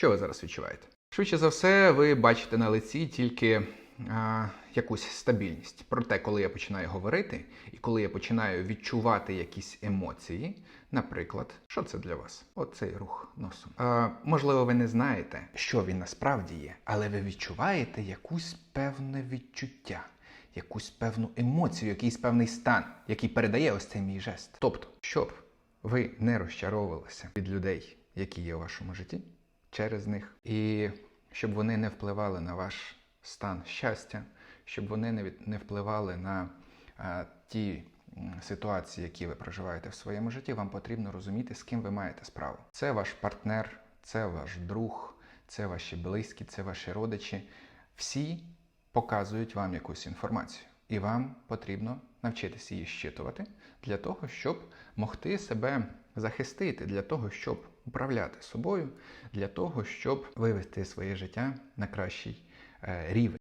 Що ви зараз відчуваєте? Швидше за все, ви бачите на лиці тільки а, якусь стабільність. Проте, коли я починаю говорити, і коли я починаю відчувати якісь емоції, наприклад, що це для вас? Оцей рух носом. А, можливо, ви не знаєте, що він насправді є, але ви відчуваєте якусь певне відчуття, якусь певну емоцію, якийсь певний стан, який передає ось цей мій жест. Тобто, щоб ви не розчаровувалися від людей, які є у вашому житті, через них, і щоб вони не впливали на ваш стан щастя, щоб вони не, від- не впливали на ті ситуації, які ви проживаєте в своєму житті, вам потрібно розуміти, з ким ви маєте справу. Це ваш партнер, це ваш друг, це ваші близькі, це ваші родичі. Всі показують вам якусь інформацію, і вам потрібно навчитися її щитувати для того, щоб могти себе захистити, для того, щоб управляти собою, для того, щоб вивести своє життя на кращий е, рівень.